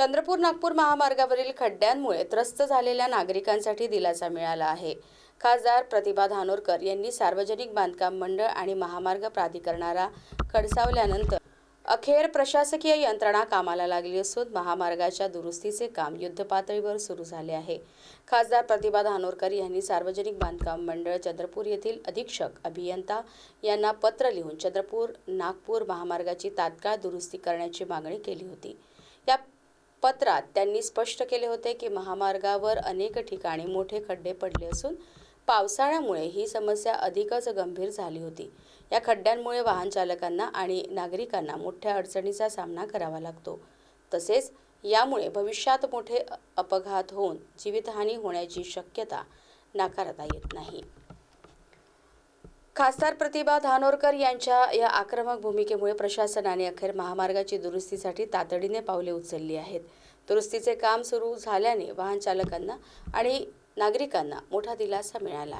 चंद्रपूर नागपूर महामार्गावरील खड्ड्यांमुळे त्रस्त झालेल्या नागरिकांसाठी दिलासा मिळाला आहे. खासदार प्रतिभा धानोरकर यांनी सार्वजनिक बांधकाम मंडळ आणि महामार्ग प्राधिकरणाला खडसावल्यानंतर अखेर प्रशासकीय यंत्रणा कामाला लागली असून महामार्गाच्या दुरुस्तीचे काम युद्धपातळीवर सुरू झाले आहे. खासदार प्रतिभा धानोरकर यांनी सार्वजनिक बांधकाम मंडळ चंद्रपूर येथील अधीक्षक अभियंता यांना पत्र लिहून चंद्रपूर नागपूर महामार्गाची तात्काळ दुरुस्ती करण्याची मागणी केली होती. या पत्रात त्यांनी स्पष्ट केले होते की महामार्गावर अनेक ठिकाणी मोठे खड्डे पडले असून पावसाळ्यामुळे ही समस्या अधिकच गंभीर झाली होती. या खड्ड्यांमुळे वाहन चालकांना आणि नागरिकांना मोठ्या अडचणीचा सामना करावा लागतो. तसेच यामुळे भविष्यात मोठे अपघात होऊन जीवितहानी होण्याची शक्यता नाकारता येत नाही. खासदार प्रतिभा धानोरकर यांच्या या आक्रमक भूमिकेमुळे प्रशासनाने अखेर महामार्गाची दुरुस्तीसाठी तातडीने पावले उचलली आहेत. दुरुस्तीचे काम सुरू झाल्याने वाहन चालकांना आणि नागरिकांना मोठा दिलासा मिळाला आहे.